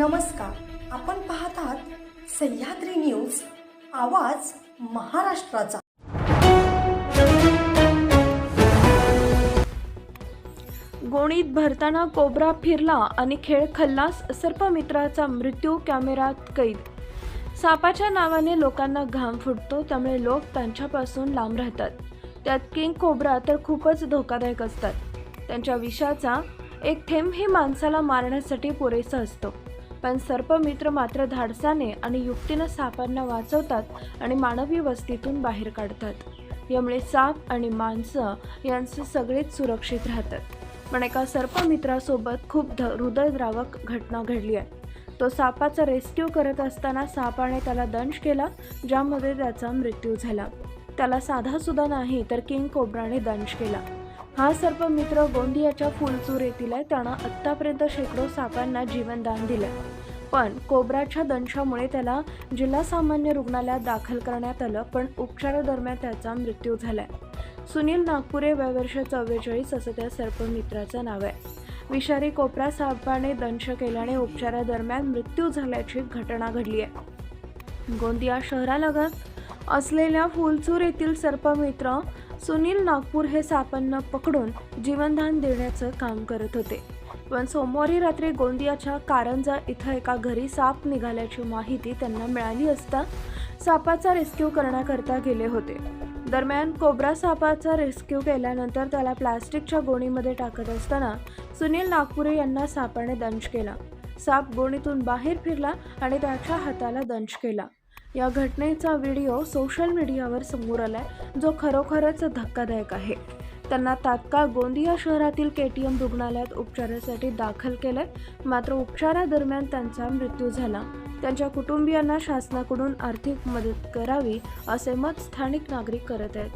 नमस्कार. आपण पाहत आहात सह्याद्री न्यूज आवाज महाराष्ट्राचा. गोणीत भरताना कोबरा फिरला आणि खेळ खल्लास सर्पमित्राचा मृत्यू कॅमेरात कैद. सापाच्या नावाने लोकांना घाम फुटतो त्यामुळे लोक त्यांच्यापासून लांब राहतात. त्यात किंग कोबरा तर खूपच धोकादायक असतात. त्यांच्या विषाचा एक थेंबही माणसाला मारण्यासाठी पुरेसा असतो. पण सर्पमित्र मात्र धाडसाने आणि युक्तीनं सापांना वाचवतात आणि मानवी वस्तीतून बाहेर काढतात. यामुळे साप आणि माणसं यांचे सगळेच सुरक्षित राहतात. पण एका सर्पमित्रासोबत खूप ध हृदयद्रावक घटना घडली आहे. तो सापाचा रेस्क्यू करत असताना सापाने त्याला दंश केला ज्यामध्ये त्याचा मृत्यू झाला. त्याला साधासुद्धा नाही तर किंग कोब्राने दंश केला. हा सर्प मित्र गोंदियाच्या फुलचूर येथील आहे. त्यानं आत्तापर्यंत शेकडो सापांना जीवनदान दिलं पण कोबराच्या दंशामुळे त्याला जिल्हा सामान्य रुग्णालयात दाखल करण्यात आलं पण उपचारादरम्यान त्याचा मृत्यू झालाय. सुनील नागपुरे वयवर्ष चव्वेचाळीस असं त्या सर्पमित्राचं नाव आहे. विषारी कोपरा सापाने दंश केल्याने उपचारादरम्यान मृत्यू झाल्याची घटना घडली आहे गोंदिया शहरालगत असलेल्या फुलचूर येथील सर्पमित्र सुनील नागपूर हे सापांना पकडून जीवनदान देण्याचं काम करत होते. पण सोमवारी रात्री गोंदियाच्या कारंजा इथं एका घरी साप निघाल्याची माहिती त्यांना मिळाली असता सापाचा रेस्क्यू करण्याकरता गेले होते. दरम्यान कोब्रा सापाचा रेस्क्यू केल्यानंतर त्याला प्लास्टिकच्या गोणीमध्ये टाकत असताना सुनील नागपुरे यांना सापाने दंश केला. साप गोणीतून बाहेर फिरला आणि त्याच्या हाताला दंश केला. या घटनेचा व्हिडिओ सोशल मीडियावर समोर आलाय जो खरोखरच धक्कादायक आहे. त्यांना तात्काळ गोंदिया शहरातील के टी एम रुग्णालयात उपचारासाठी दाखल केलंय मात्र उपचारादरम्यान त्यांचा मृत्यू झाला. त्यांच्या कुटुंबियांना शासनाकडून आर्थिक मदत करावी असे मत स्थानिक नागरिक करत आहेत.